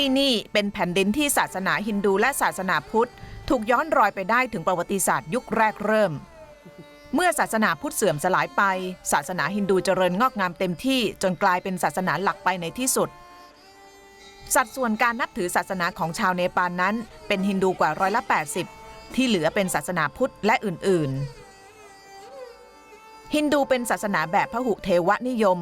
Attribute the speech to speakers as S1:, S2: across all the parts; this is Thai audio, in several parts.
S1: ที่นี่เป็นแผ่นดินที่ศาสนาฮินดูและศาสนาพุทธ ถูกย้อนรอยไปได้ถึงประวัติศาสตร์ยุคแรกเริ่ม เมื่อศาสนาพุทธเสื่อมสลายไป ศาสนาฮินดูเจริญงอกงามเต็มที่จนกลายเป็นศาสนาหลักไปในที่สุด สัดส่วนการนับถือศาสนาของชาวเนปาลนั้น เป็นฮินดูกว่าร้อยละ80 ที่เหลือเป็นศาสนาพุทธและอื่น ๆ ฮินดูเป็นศาสนาแบบพหุเทวนิยม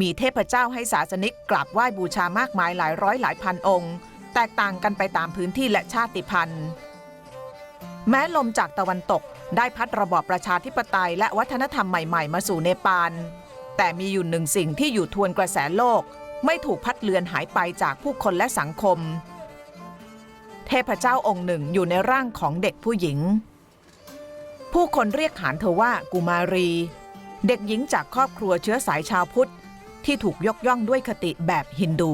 S1: มีเทพเจ้าให้ศาสนิกกราบไหว้บูชามากมายหลายร้อยหลายพันองค์ แตกต่างกันไปตามพื้นที่และชาติพันธุ์ แม้ลมจากตะวันตกได้พัดระบอบประชาธิปไตยและวัฒนธรรมใหม่ๆ มาสู่เนปาล แต่มีอยู่หนึ่งสิ่งที่อยู่ทวนกระแสโลก ไม่ถูกพัดเลือนหายไปจากผู้คนและสังคม เทพเจ้าองค์หนึ่งอยู่ในร่างของเด็กผู้หญิง ผู้คนเรียกขานเธอว่ากุมารี เด็กหญิงจากครอบครัวเชื้อสายชาวพุทธ ที่ถูกยกย่องด้วยคติแบบฮินดู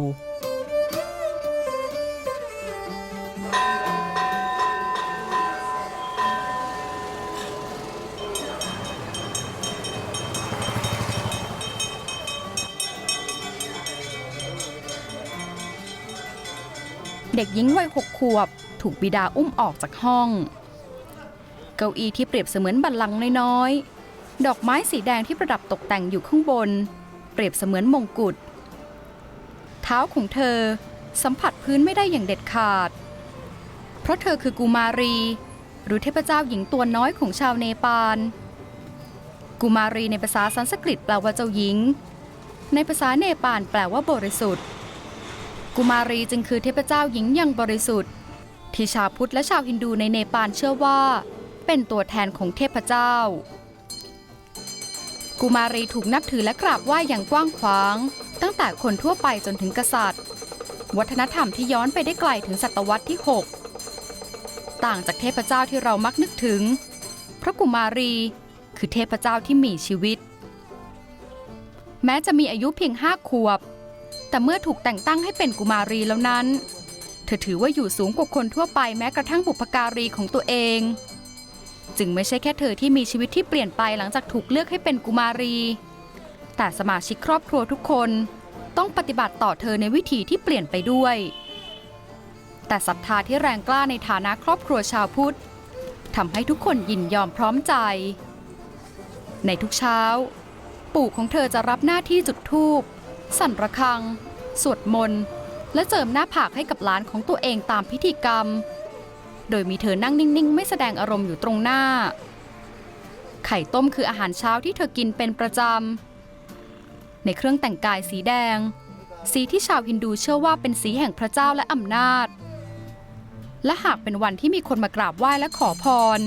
S2: เด็กหญิงวัยหกขวบ ถูกบิดาอุ้มออกจากห้อง เก้าอี้ที่เปรียบเสมือนบัลลังก์น้อยๆ ดอกไม้สีแดงที่ประดับตกแต่งอยู่ข้างบน เปรียบเสมือนมงกุฎ เท้าของเธอสัมผัสพื้นไม่ได้อย่างเด็ดขาด เพราะเธอคือกุมารี หรือเทพเจ้าหญิงตัวน้อยของชาวเนปาล กุมารีในภาษาสันสกฤตแปลว่าเจ้าหญิง ในภาษาเนปาลแปลว่าบริสุทธิ์ กุมารีจึงคือเทพเจ้าหญิงอย่างบริสุทธิ์ ที่ชาวพุทธและชาวฮินดูในเนปาลเชื่อว่า เป็นตัวแทนของเทพเจ้า กุมารีถูกนับถือและกราบไหว้อย่างกว้างขวาง ตั้งแต่คนทั่วไปจนถึงกษัตริย์ วัฒนธรรมที่ย้อนไปได้ไกลถึงศตวรรษที่ 6 ต่างจากเทพเจ้าที่เรามักนึกถึง พระกุมารีคือเทพเจ้าที่มีชีวิต แม้จะมีอายุเพียงห้าขวบ แต่เมื่อถูกแต่งตั้งให้เป็นกุมารีแล้วนั้น เธอถือว่าอยู่สูงกว่าคนทั่วไปแม้กระทั่งบุพการีของตัวเอง จึงไม่ใช่แค่เธอที่มีชีวิตที่เปลี่ยนไปหลังจากถูกเลือกให้เป็นกุมารี แต่สมาชิกครอบครัวทุกคนต้องปฏิบัติต่อเธอในวิถีที่เปลี่ยนไปด้วย แต่ศรัทธาที่แรงกล้าในฐานะครอบครัวชาวพุทธทำให้ทุกคนยินยอมพร้อมใจ ในทุกเช้า ปู่ของเธอจะรับหน้าที่จุดธูป สั่นระฆัง สวดมนต์ และเจิมหน้าผากให้กับหลานของตัวเองตามพิธีกรรม โดยมีเธอนั่งนิ่งๆ ไม่แสดงอารมณ์อยู่ตรงหน้า ไข่ต้มคืออาหารเช้าที่เธอกินเป็นประจำ ในเครื่องแต่งกายสีแดง สีที่ชาวฮินดูเชื่อว่าเป็นสีแห่งพระเจ้าและอำนาจ และหากเป็นวันที่มีคนมากราบไหว้และขอพร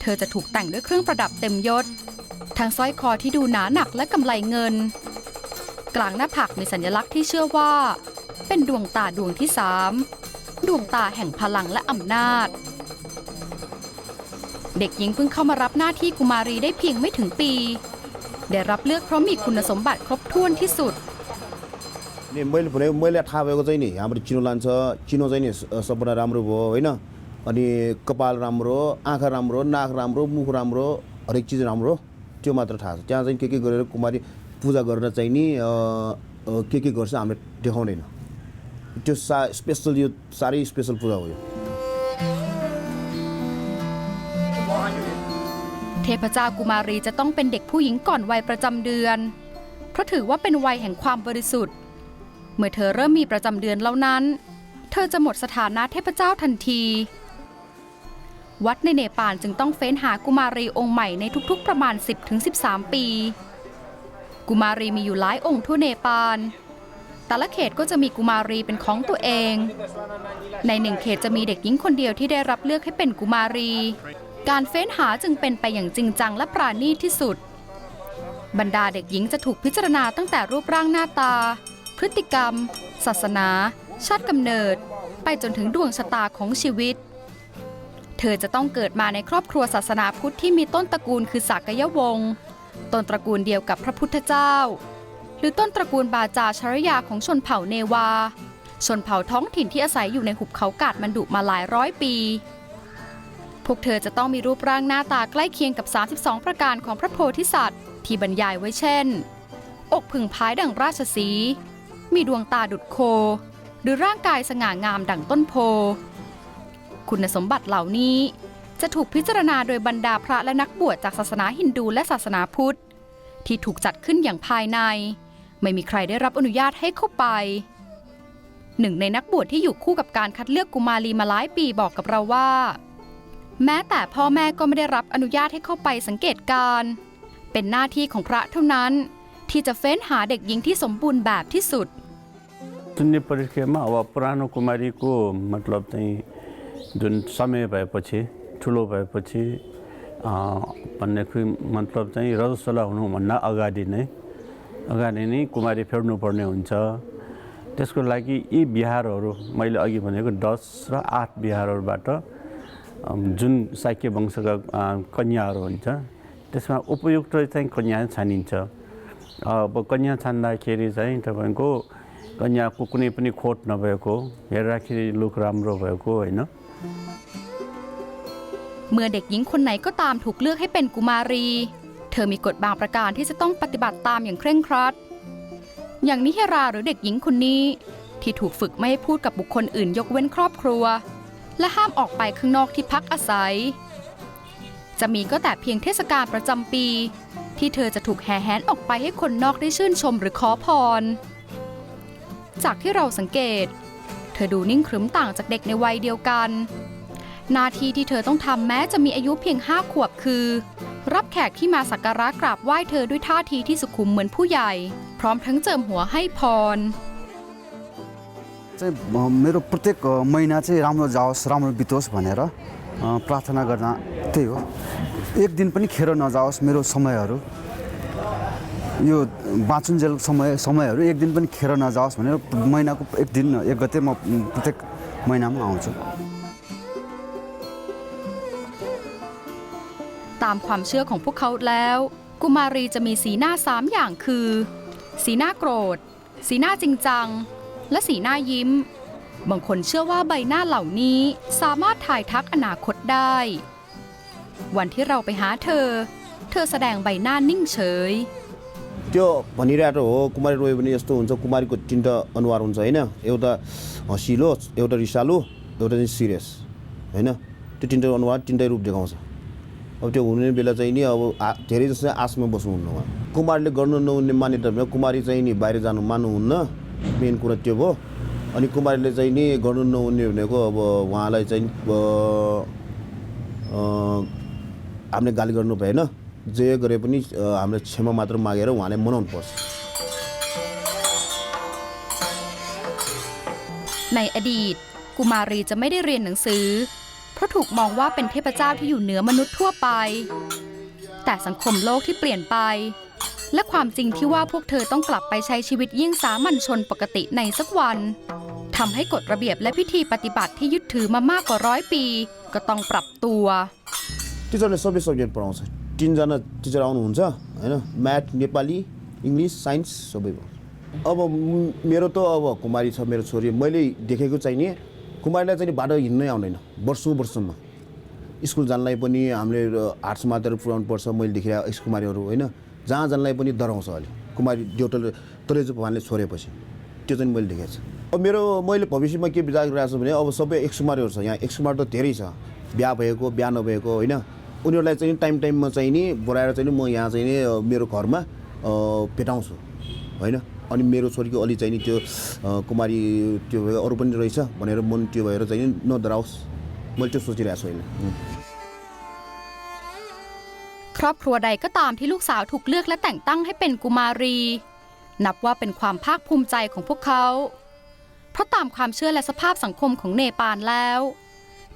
S2: เธอจะถูกแต่งด้วยเครื่องประดับเต็มยศ ทั้งสร้อยคอที่ดูหนาหนักและกำไลเงิน กลางหน้าผากมีสัญลักษณ์ที่เชื่อว่า เป็นดวงตาดวงที่สาม ดวงตาแห่งพลังและอำนาจ เด็กหญิงเพิ่งเข้ามารับหน้าที่กุมารีได้เพียงไม่ถึงปี ได้รับเลือกเพราะมีคุณสมบัติครบถ้วนที่สุด
S3: नि मैले भनेको मैले थाहा भएको चाहिँ नि हाम्रो चिनो लान्छ चिनो चाहिँ नि स- सबभन्दा राम्रो भयो होइन अनि कपाल राम्रो आँखा राम्रो नाक राम्रो मुख राम्रो हरेक चिज राम्रो त्यो मात्र थाहा छ त्यहाँ चाहिँ के के गरेर कुमारी पूजा गरेर चाहिँ नि अ, अ, के के गर्छ हामीले देखाउँदैन त्यो सा स्पेसल यो साह्रै स्पेसल पूजा हो यो
S2: เทพเจ้ากุมารีจะต้องเป็นเด็กผู้หญิงก่อนวัยประจำเดือน เพราะถือว่าเป็นวัยแห่งความบริสุทธิ์ เมื่อเธอเริ่มมีประจำเดือนแล้วนั้น เธอจะหมดสถานะเทพเจ้าทันที วัดในเนปาลจึงต้องเฟ้นหากุมารีองค์ใหม่ในทุกๆ ประมาณ 10-13 ปี กุมารีมีอยู่หลายองค์ทั่วเนปาล แต่ละเขตก็จะมีกุมารีเป็นของตัวเอง ในหนึ่งเขตจะมีเด็กหญิงคนเดียวที่ได้รับเลือกให้เป็นกุมารี การเฟ้นหาจึงเป็นไปอย่างจริงจังและปราณีตที่สุด บรรดาเด็กหญิงจะถูกพิจารณาตั้งแต่รูปร่างหน้าตา พฤติกรรม ศาสนา ชาติกำเนิด ไปจนถึงดวงชะตาของชีวิต เธอจะต้องเกิดมาในครอบครัวศาสนาพุทธที่มีต้นตระกูลคือสากยวงศ์ต้นตระกูลเดียวกับพระพุทธเจ้า หรือต้นตระกูลบาจาชรยาของชนเผ่าเนวา ชนเผ่าท้องถิ่นที่อาศัยอยู่ในหุบเขากาดมันดุมาหลายร้อยปี พวกเธอจะต้องมีรูปร่างหน้าตาใกล้เคียงกับ 32 ประการของพระโพธิสัตว์ ที่บรรยายไว้เช่น อกผึ่งพายดังราชสี มีดวงตาดุดโค หรือร่างกายสง่างามดั่งต้นโพ คุณสมบัติเหล่านี้จะถูกพิจารณาโดยบรรดาพระและนักบวชจากศาสนาฮินดูและศาสนาพุทธ ที่ถูกจัดขึ้นอย่างภายใน ไม่มีใครได้รับอนุญาตให้เข้าไป หนึ่งในนักบวชที่อยู่คู่กับการคัดเลือกกุมารีมาหลายปีบอกกับเราว่า แม้แต่พ่อแม่ก็ไม่ได้รับอนุญาตให้เข้าไปสังเกตการณ์เป็นหน้าที่ของพระเท่านั้น ที่จะเฟ้นหาเด็กหญิงที่สมบูรณ์แบบที่สุด
S4: शून्य परीक्षामा अब पुरानो कुमारीको मतलब चाहिँ जुन समय भएपछि ठुलो भएपछि अ, भन्ने कुरो मतलब चाहिँ रजस्वला हुनुभन्दा अगाडि नै अगाडि नै कुमारी फेर्नुपर्ने हुन्छ त्यसको लागि यी बिहारहरू मैले अघि भनेको दस र आठ बिहारहरूबाट अम, जुन साक्य वंशका अ, कन्याहरू हुन्छ त्यसमा उपयुक्त चाहिँ कन्या छानिन्छ अब कन्या छान्दाखेरि चाहिँ तपाईँको कन्याको कुनै पनि खोट नभएको हेर्दाखेरि लुक राम्रो भएको होइन
S2: เมื่อเด็กหญิงคนไหนก็ตามถูกเลือกให้เป็นกุมารี เ ธอมีกฎบางประการที่จะต้องปฏิบัติตามอย่างเคร่งครัด อย่างนิเฮราหรือเด็กหญิงคนนี้ ที่ถูกฝึกไม่ให้พูดกับบุคคลอื่นยกเว้นครอบครัว และห้ามออกไปข้างนอกที่พักอาศัย จะมีก็แต่เพียงเทศกาลประจำปี ที่เธอจะถูกแห่แหนออกไปให้คนนอกได้ชื่นชมหรือขอพร จากที่เราสังเกต เธอดูนิ่งขรึมต่างจากเด็กในวัยเดียวกันหน้าที่ที่เธอต้องทำแม้จะมีอายุเพียงห้าขวบคือ รับแขกที่มาสักการะกราบไหว้เธอด้วยท่าทีที่สุขุมเหมือนผู้ใหญ่ พร้อมทั้งเจิมหัวให้พร
S5: चाहिँ म- मेरो प्रत्येक अ, महिना चाहिँ राम्रो जाओस् राम्रो बितोस् भनेर अ, प्रार्थना गर्न त्यही हो एक दिन पनि खेर नजाओस् मेरो समयहरू यो बाँचुन्जेल समय समयहरू एक दिन पनि खेर नजाओस् भनेर महिनाको एक दिन एक गते म म, प्रत्येक महिनामा आउँछु
S2: ตามความเชื่อของพวกเขาแล้ว กุมารีจะมีสีหน้าสามอย่างคือ สีหน้าโกรธ สีหน้าจริงจัง และสีหน้ายิ้ม บางคนเชื่อว่าใบหน้าเหล่านี้สามารถถ่ายทักอนาคตได้ วันที่เราไปหาเธอ เธอแสดงใบหน้านิ่งเฉย
S3: त्यो भनिरहेको हो कुमारी रोयो भने यस्तो हुन्छ कुमारीको तिनवटा अनुहार हुन्छ होइन एउटा हँसिलो एउटा रिसालो एउटा चाहिँ सिरियस होइन त्यो तिनवटा अनुहार तिनवटै रूप देखाउँछ अब त्यो हुने बेला चाहिँ नि अब आ धेरै जस्तो चाहिँ आसमा बस्नुहुन्न उहाँ कुमारीले गर्नु नहुने मान्यता भने कुमारी चाहिँ नि बाहिर जानु मान्नुहुन्न मेन कुरा त्यो भयो अनि कुमारीले चाहिँ नि गर्नु नहुने भनेको अब उहाँलाई चाहिँ अ, अ, हामीले गाली गर्नु भएन जे गरे पनि अ, हामीले क्षमा मात्र मागेर उहाँलाई मनाउनु पर्छ
S2: ในอดีต กุมารีจะไม่ได้เรียนหนังสือ เพราะถูกมองว่าเป็นเทพเจ้าที่อยู่เหนือมนุษย์ทั่วไป แต่สังคมโลกที่เปลี่ยนไป และความจริงที่ว่าพวกเธอต้องกลับไปใช้ชีวิตยิ่งสามัญชนปกติในสักวันทำให้กฎระเบียบและพิธีปฏิบัติที่ยึดถือมามากกว่าร้อยปี ก็ต้องปรับตัว
S3: टिचरले सबै सब्जेक्ट पढाउँछ तिनजना टिचर आउनुहुन्छ होइन म्याथ नेपाली इङ्ग्लिस साइन्स सबै भयो अब म- मेरो त अब कुमारी छ मेरो छोरी मैले देखेको चाहिँ नि कुमारीलाई चाहिँ बाटो हिँड्नै आउँदैन। वर्षौँ वर्षमा। स्कुल जानलाई पनि हामीले आर्ट्स मात्र पुऱ्याउनु पर्छ मैले देखिरहेको एक्स कुमारीहरू होइन? जहाँ जानलाई पनि डराउँछ अहिले। कुमारी देउटले तलेजु भगवान्ले छोडेपछि। त्यो चाहिँ मैले देखेको छु। अब मेरो मैले भविष्यमा के विचार गरिरहेको छु भने अब सबै एक्स कुमारीहरू छ यहाँ। एक्स कुमार त धेरै छ। बिहा भएको बिहा नभएको होइन? उनीहरूलाई चाहिँ टाइम टाइममा चाहिँ नि बोलाएर चाहिँ म यहाँ चाहिँ नि मेरो घरमा भेटाउँछु होइन? अनि मेरो छोरीको अलि चाहिँ नि त्यो अ, कुमारी त्यो भयो, अरू पनि रहेछ भनेर मन त्यो भएर चाहिँ नि नडराओस् मैले त्यो सोचिरहेको छु अहिले उम्.
S2: ครอบครัวใดก็ตามที่ลูกสาวถูกเลือกและแต่งตั้งให้เป็นกุมารี นับว่าเป็นความภาคภูมิใจของพวกเขา เพราะตามความเชื่อและสภาพสังคมของเนปาลแล้ว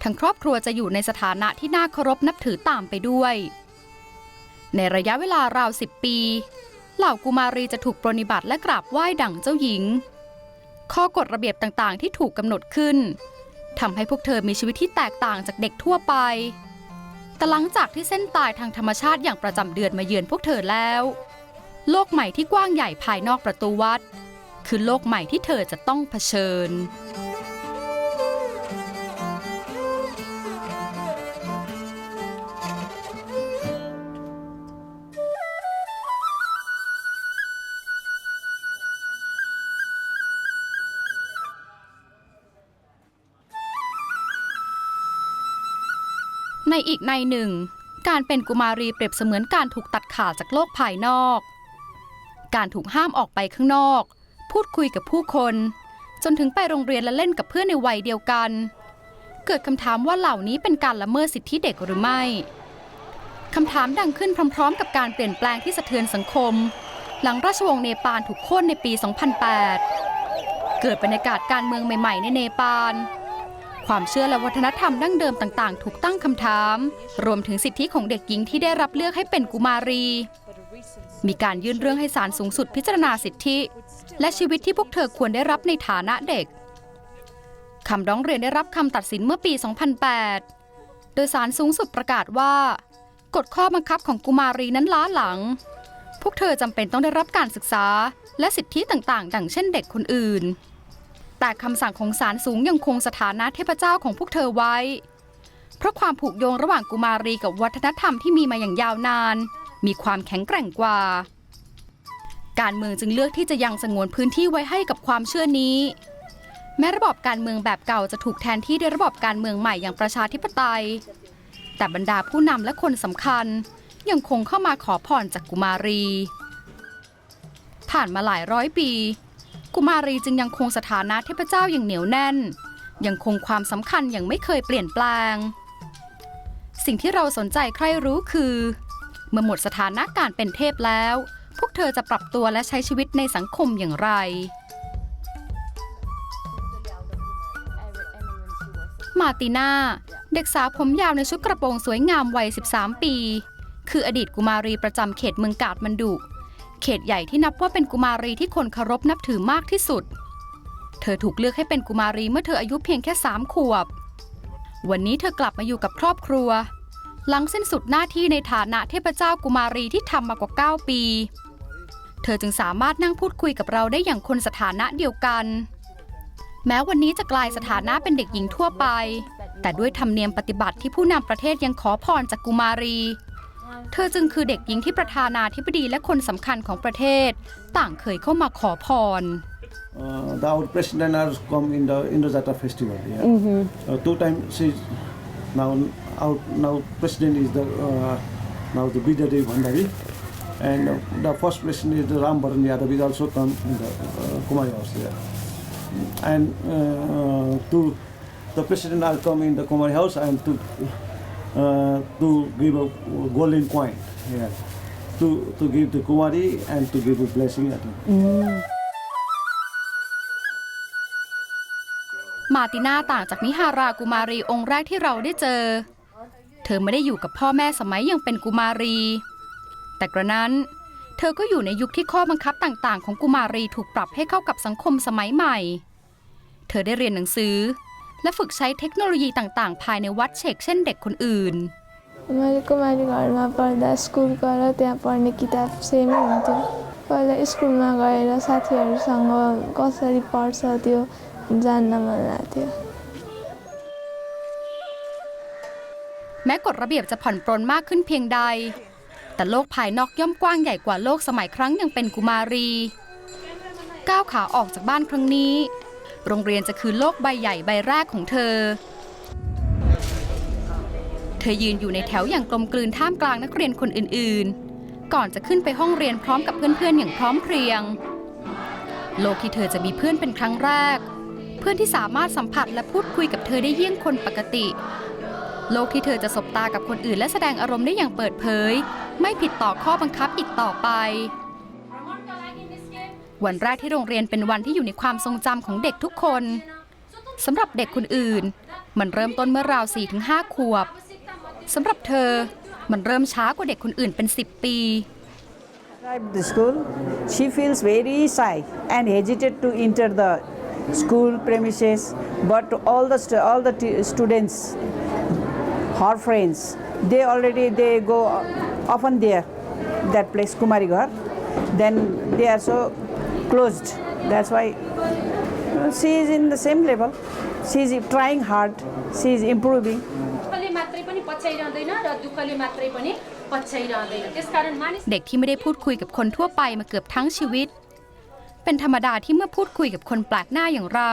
S2: ทั้งครอบครัวจะอยู่ในสถานะที่น่าเคารพนับถือตามไปด้วย ในระยะเวลาราวสิบปี เหล่ากุมารีจะถูกปรนนิบัติและกราบไหว้ดั่งเจ้าหญิง ข้อกฎระเบียบต่างๆ ที่ถูกกำหนดขึ้นทำให้พวกเธอมีชีวิตที่แตกต่างจากเด็กทั่วไป แต่หลังจากที่เส้นตายทางธรรมชาติอย่างประจำเดือนมาเยือนพวกเธอแล้ว โลกใหม่ที่กว้างใหญ่ภายนอกประตูวัด คือโลกใหม่ที่เธอจะต้องเผชิญ ในอีกในหนึ่ง การเป็นกุมารีเปรียบเสมือนการถูกตัดขาดจากโลกภายนอก การถูกห้ามออกไปข้างนอก พูดคุยกับผู้คน จนถึงไปโรงเรียนและเล่นกับเพื่อนในวัยเดียวกัน เกิดคำถามว่าเหล่านี้เป็นการละเมิดสิทธิเด็กหรือไม่คำถามดังขึ้นพร้อมๆ กับการเปลี่ยนแปลงที่สะเทือนสังคม หลังราชวงศ์เนปาลถูกโค่นในปี 2008 เกิดบรรยากาศการเมืองใหม่ ๆ ในเนปาล ความเชื่อและวัฒนธรรมดั้งเดิมต่างๆ ถูกตั้งคำถาม รวมถึงสิทธิของเด็กหญิงที่ได้รับเลือกให้เป็นกุมารี มีการยื่นเรื่องให้ศาลสูงสุดพิจารณาสิทธิ และชีวิตที่พวกเธอควรได้รับในฐานะเด็กคำร้องเรียนได้รับคำตัดสินเมื่อปี 2008 โดยศาลสูงสุดประกาศว่า กฎข้อบังคับของกุมารีนั้นล้าหลัง พวกเธอจำเป็นต้องได้รับการศึกษาและสิทธิต่างๆ ดังเช่นเด็กคนอื่น แต่คำสั่งของศาลสูงยังคงสถานะเทพเจ้าของพวกเธอไว้ เพราะความผูกโยงระหว่างกุมารีกับวัฒนธรรมที่มีมาอย่างยาวนาน มีความแข็งแกร่งกว่า การเมืองจึงเลือกที่จะยังสงวนพื้นที่ไว้ให้กับความเชื่อนี้ แม้ระบอบการเมืองแบบเก่าจะถูกแทนที่ด้วยระบอบการเมืองใหม่อย่างประชาธิปไตย แต่บรรดาผู้นำและคนสำคัญยังคงเข้ามาขอพรจากกุมารี ผ่านมาหลายร้อยปี กุมารีจึงยังคงสถานะเทพเจ้าอย่างเหนียวแน่น ยังคงความสำคัญอย่างไม่เคยเปลี่ยนแปลง สิ่งที่เราสนใจใครรู้คือ เมื่อหมดสถานะการเป็นเทพแล้ว พวกเธอจะปรับตัวและใช้ชีวิตในสังคมอย่างไร มาติน่า เด็กสาวผมยาวในชุดกระโปรงสวยงามวัย 13 ปี คืออดีตกุมารีประจำเขตเมืองกาดมันดุ เขตใหญ่ที่นับว่าเป็นกุมารีที่คนเคารพนับถือมากที่สุด เธอถูกเลือกให้เป็นกุมารีเมื่อเธออายุเพียงแค่สามขวบ วันนี้เธอกลับมาอยู่กับครอบครัว หลังสิ้นสุดหน้าที่ในฐานะเทพเจ้ากุมารีที่ทำมากว่า 9 ปี เธอจึงสามารถนั่งพูดคุยกับเราได้อย่างคนสถานะเดียวกัน แม้วันนี้จะกลายสถานะเป็นเด็กหญิงทั่วไป แต่ด้วยธรรมเนียมปฏิบัติที่ผู้นำประเทศยังขอพรจากกุมารี เธอจึงคือเด็กหญิงที่ประธานาธิบดีและคนสำคัญของประเทศ ต่างเคยเข้ามาขอพร
S6: uh, the our president has come in the Indojata festival. Yeah. Uh, two times she's now our now president is the uh, now the Bijadev Bhandari, and uh, the first president is the Ram Bharan Yadav is also come in the uh, Kumari house there. And uh, to the president has come in the Kumari house and to uh, to give a golden coin. Yeah. To, to give to Kumari and to give a blessing at him.
S2: มาติน่าต่างจากนิฮารากุมารีองค์แรกที่เราได้เจอ เธอไม่ได้อยู่กับพ่อแม่สมัยยังเป็นกุมารี แต่กระนั้นเธอก็อยู่ในยุคที่ข้อบังคับต่างๆ ของกุมารีถูกปรับให้เข้ากับสังคมสมัยใหม่ เธอได้เรียนหนังสือ และฝึกใช้เทคโนโลยีต่างๆ ภายในวัดเชกเช่นเด็กคนอื่น
S7: मैले कुमारी घरमा पढ्दा स्कुल गएर त्यहाँ पढ्ने किताब सेमै हुन्थ्यो पहिला स्कुलमा गएर साथीहरूसँग कसरी पढ्छ त्यो जान्न मन लाग्थ्यो
S2: แม้กฎระเบียบจะผ่อนปรนมากขึ้นเพียงใด แต่โลกภายนอกย่อมกว้างใหญ่กว่าโลกสมัยครั้งยังเป็นกุมารี ก้าวขาออกจากบ้านครั้งนี้ โรงเรียนจะคือโลกใบใหญ่ใบแรกของเธอ เธอยืนอยู่ในแถวอย่างกลมกลืนท่ามกลางนักเรียนคนอื่นๆ ก่อนจะขึ้นไปห้องเรียนพร้อมกับเพื่อนๆ อย่างพร้อมเพรียง โลกที่เธอจะมีเพื่อนเป็นครั้งแรก เพื่อนที่สามารถสัมผัสและพูดคุยกับเธอได้เยี่ยงคนปกติ โลกที่เธอจะสบตากับคนอื่น และแสดงอารมณ์ได้อย่างเปิดเผย ไม่ผิดต่อข้อบังคับอีกต่อไป วันแรกที่โรงเรียนเป็นวันที่อยู่ในความทรงจำของเด็กทุกคนสำหรับเด็กคนอื่น มันเริ่มต้นเมื่อราว 4-5 ขวบสำหรับเธอมันเริ่มช้ากว่าเด็กคนอื่นเป็น 10 ปี
S8: arrived the school, she feels very shy and hesitate to enter the school premises. But all the stu- all the t- students, her friends, they already they go often there, that place Kumarigar. Then they are so closed. That's why she is in the same level. She is trying hard. She is improving.
S2: เด็กที่ไม่ได้พูดคุยกับคนทั่วไปมาเกือบทั้งชีวิต เป็นธรรมดาที่เมื่อพูดคุยกับคนแปลกหน้าอย่างเรา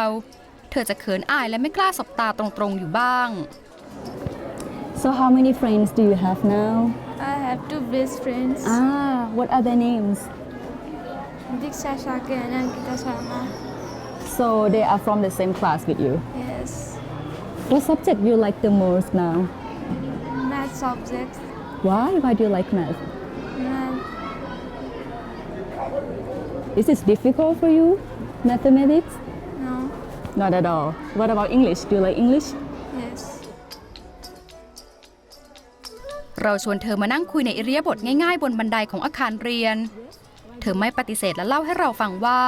S2: เธอจะเขินอายและไม่กล้าสบตาตรงๆอยู่บ้าง
S9: So how many friends do you have now?
S7: I have two best friends.
S9: Ah, what are their names?
S7: Diksha Shake and Ankita Sharma.
S9: So they are from the same class with you.
S7: Yes,
S9: What subject do you like the most now?
S7: math subjects.
S9: Why? Why do you like math?
S7: Math.
S9: Is this difficult for you? Mathematics?
S7: No.
S9: Not at all. What about English? Do you like English?
S7: Yes.
S2: เราชวนเธอมานั่งคุยในอิริยาบถง่ายๆ บนบันไดของอาคารเรียนเธอไม่ปฏิเสธและเล่าให้เราฟังว่า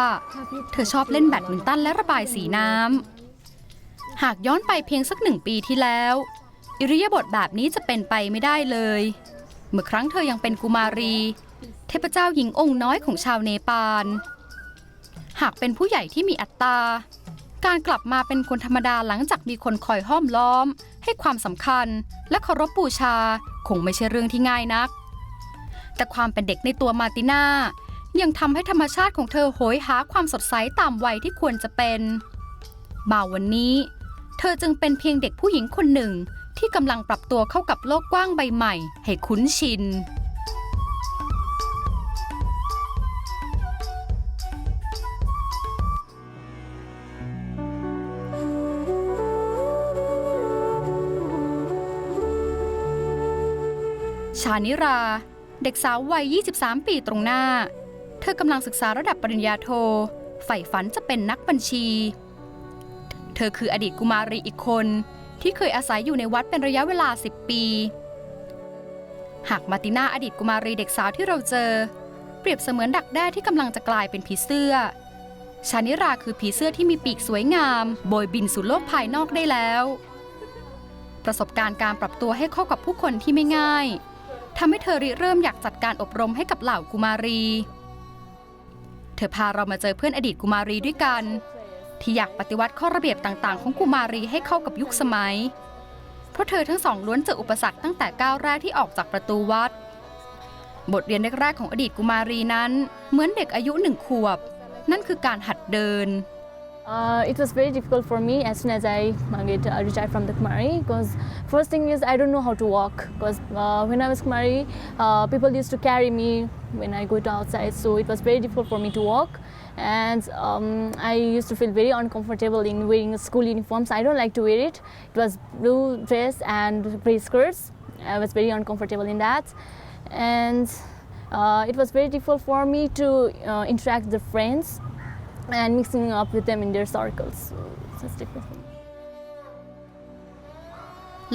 S2: เธอชอบเล่นแบดมินตันและระบายสีน้ำ หากย้อนไปเพียงสักหนึ่งปีที่แล้ว อิริยาบถแบบนี้จะเป็นไปไม่ได้เลย เมื่อครั้งเธอยังเป็นกุมารี เทพเจ้าหญิงองค์น้อยของชาวเนปาล หากเป็นผู้ใหญ่ที่มีอัตตา การกลับมาเป็นคนธรรมดาหลังจากมีคนคอยห้อมล้อม ให้ความสำคัญและเคารพบูชาคงไม่ใช่เรื่องที่ง่ายนักแต่ความเป็นเด็กในตัวมาติน่า ยังทำให้ธรรมชาติของเธอโหยหาความสดใสตามวัยที่ควรจะเป็น บ่าวันนี้ เธอจึงเป็นเพียงเด็กผู้หญิงคนหนึ่งที่กำลังปรับตัวเข้ากับโลกกว้างใบใหม่ ให้คุ้นชิน ชานิรา เด็กสาววัย 23 ปีตรงหน้า ธอกำลังศึกษาระดับปริญญาโทใฝ่ฝันจะเป็นนักบัญชี เธอคืออดีตกุมารีอีกคนที่เคยอาศัยอยู่ในวัดเป็นระยะเวลา 10 ปี หากมาติน่าอดีตกุมารีเด็กสาวที่เราเจอ เปรียบเสมือนดักแด้ที่กำลังจะกลายเป็นผีเสื้อ ชานิราคือผีเสื้อที่มีปีกสวยงามโบยบินสู่โลกภายนอกได้แล้ว ประสบการณ์การปรับตัวให้เข้ากับผู้คนที่ไม่ง่ายทำให้เธอริเริ่มอยากจัดการอบรมให้กับเหล่ากุมารี เธอพาเรามาเจอเพื่อนอดีตกุมารีด้วยกัน ที่อยากปฏิวัติข้อระเบียบต่างๆ ของกุมารีให้เข้ากับยุคสมัย เพราะเธอทั้งสองล้วนเจออุปสรรคตั้งแต่ก้าวแรกที่ออกจากประตูวัด บทเรียนแรกๆของอดีตกุมารีนั้น เหมือนเด็กอายุหนึ่งขวบ นั่นคือการหัดเดิน
S9: Uh, it was very difficult for me as soon as I uh, get uh, retired from the Kumari because first thing is I don't know how to walk because uh, when I was Kumari, uh, people used to carry me when I go to outside, so it was very difficult for me to walk. And um, I used to feel very uncomfortable in wearing school uniforms. I don't like to wear it. It was blue dress and gray skirts. I was very uncomfortable in that, and uh, it was very difficult for me to uh, interact with the friends and mixing up with them in their circles. So it's different.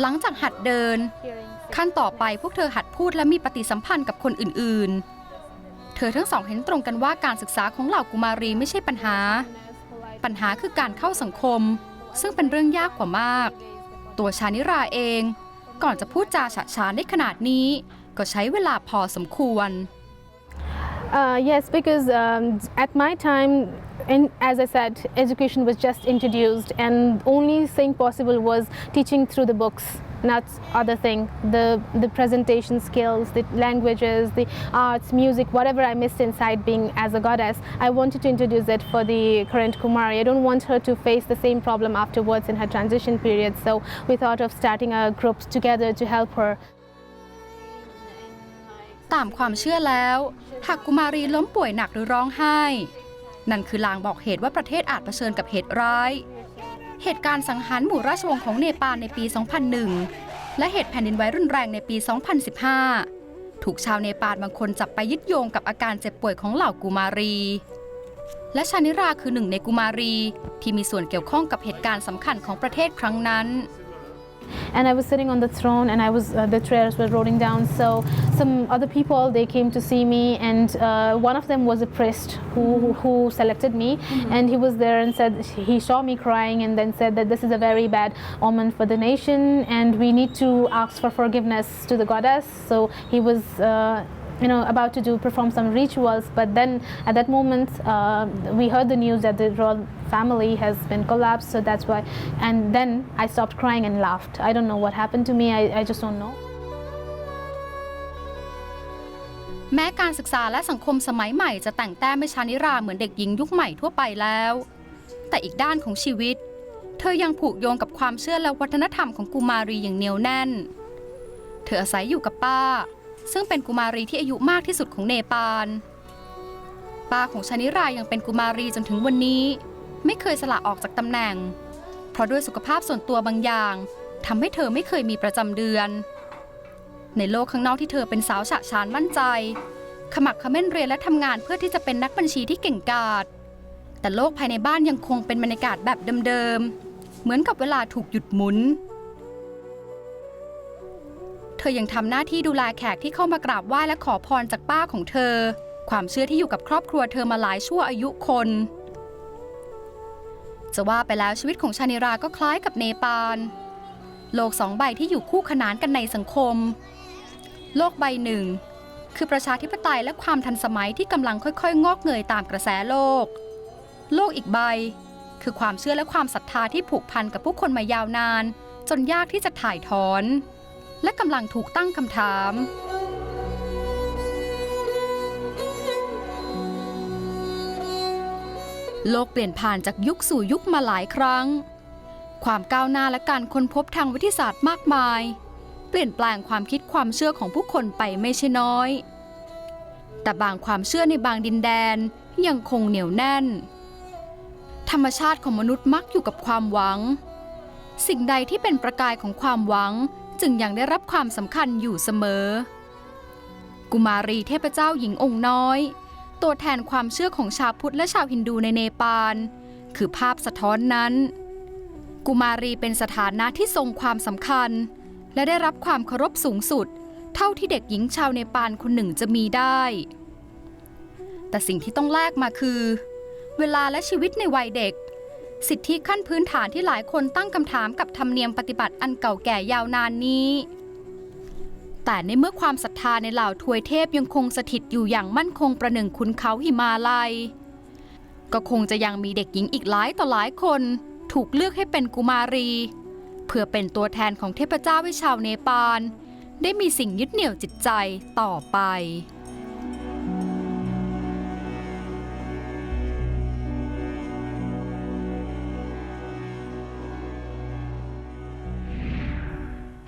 S2: หลังจากหัดเดิน ขั้นต่อไปพวกเธอหัดพูดและมีปฏิสัมพันธ์กับคนอื่นๆ เธอทั้งสองเห็นตรงกันว่าการศึกษาของเหล่ากุมารีไม่ใช่ปัญหา ปัญหาคือการเข้าสังคม ซึ่งเป็นเรื่องยากกว่ามาก ตัวชานิราเอง ก่อนจะพูดจาฉะฉานได้ขนาดนี้ ก็ใช้เวลาพอสมควร
S10: Uh, yes, because um, at my time, and as I said, education was just introduced, and only thing possible was teaching through the books, not other thing. The the presentation skills, the languages, the arts, music, whatever I missed inside being as a goddess, I wanted to introduce it for the current Kumari. I don't want her to face the same problem afterwards in her transition period. So we thought of starting a group together to help her.
S2: ตามความเชื่อแล้ว หากกุมารีล้มป่วยหนักหรือร้องไห้ นั่นคือลางบอกเหตุว่าประเทศอาจเผชิญกับเหตุร้าย เหตุการณ์สังหารหมู่ราชวงศ์ของเนปาลในปี 2001 และเหตุแผ่นดินไหวรุนแรงในปี 2015 ถูกชาวเนปาลบางคนจับไปยึดโยงกับอาการเจ็บป่วยของเหล่ากุมารี และชานิราคือหนึ่งในกุมารีที่มีส่วนเกี่ยวข้องกับเหตุการณ์สำคัญของประเทศครั้งนั้น
S10: and I was sitting on the throne, and I was uh, the chairs were rolling down. So some other people they came to see me, and uh, one of them was a priest who who selected me, and he was there and said he saw me crying, and then said that this is a very bad omen for the nation, and we need to ask for forgiveness to the goddess. So he was. Uh, you know, about to do perform some rituals, but then at that moment uh, we heard the news that the royal family has been collapsed. So that's why, and then I stopped crying and laughed. I don't know what happened to me. I, I just don't know.
S2: แม้การศึกษาและสังคมสมัยใหม่จะแต่งแต้มให้ชานิราเหมือนเด็กหญิงยุคใหม่ทั่วไปแล้ว แต่อีกด้านของชีวิต เธอยังผูกโยงกับความเชื่อและวัฒนธรรมของกุมารีอย่างเหนียวแน่น เธออาศัยอยู่กับป้า ซึ่งเป็นกุมารีที่อายุมากที่สุดของเนปาลป้าของชานิรายังเป็นกุมารีจนถึงวันนี้ ไม่เคยสละออกจากตำแหน่ง เพราะด้วยสุขภาพส่วนตัวบางอย่างทำให้เธอไม่เคยมีประจำเดือน ในโลกข้างนอกที่เธอเป็นสาวฉะฉานมั่นใจ ขมักขม้นเรียนและทำงานเพื่อที่จะเป็นนักบัญชีที่เก่งกาจแต่โลกภายในบ้านยังคงเป็นบรรยากาศแบบเดิมๆ เหมือนกับเวลาถูกหยุดหมุน ธอยังทำหน้าที่ดูแลแขกที่เข้ามากราบไหว้และขอพรจากป้าของเธอ ความเชื่อที่อยู่กับครอบครัวเธอมาหลายชั่วอายุคน จะว่าไปแล้วชีวิตของชานิราก็คล้ายกับเนปาล โลกสองใบที่อยู่คู่ขนานกันในสังคม โลกใบหนึ่ง คือประชาธิปไตยและความทันสมัยที่กำลังค่อยๆ งอกเงยตามกระแสโลก โลกอีกใบ คือความเชื่อและความศรัทธาที่ผูกพันกับผู้คนมายาวนาน จนยากที่จะถ่ายถอน และกำลังถูกตั้งคำถาม โลกเปลี่ยนผ่านจากยุคสู่ยุคมาหลายครั้ง ความก้าวหน้าและการค้นพบทางวิทยาศาสตร์มากมาย เปลี่ยนแปลงความคิดความเชื่อของผู้คนไปไม่ใช่น้อย แต่บางความเชื่อในบางดินแดนยังคงเหนียวแน่น ธรรมชาติของมนุษย์มักอยู่กับความหวัง สิ่งใดที่เป็นประกายของความหวัง จึงยังได้รับความสำคัญอยู่เสมอ กุมารีเทพเจ้าหญิงองค์น้อย ตัวแทนความเชื่อของชาวพุทธและชาวฮินดูในเนปาล คือภาพสะท้อนนั้น กุมารีเป็นสถานะที่ทรงความสำคัญ และได้รับความเคารพสูงสุด เท่าที่เด็กหญิงชาวเนปาลคนหนึ่งจะมีได้ แต่สิ่งที่ต้องแลกมาคือ เวลาและชีวิตในวัยเด็ก สิทธิขั้นพื้นฐานที่หลายคนตั้งคำถามกับธรรมเนียมปฏิบัติอันเก่าแก่ยาวนานนี้ แต่ในเมื่อความศรัทธาในเหล่าทวยเทพยังคงสถิตอยู่อย่างมั่นคงประหนึ่งคุณเขาหิมาลัย ก็คงจะยังมีเด็กหญิงอีกหลายต่อหลายคน ถูกเลือกให้เป็นกุมารี เพื่อเป็นตัวแทนของเทพเจ้าให้ชาวเนปาลได้มีสิ่งยึดเหนี่ยวจิตใจต่อไป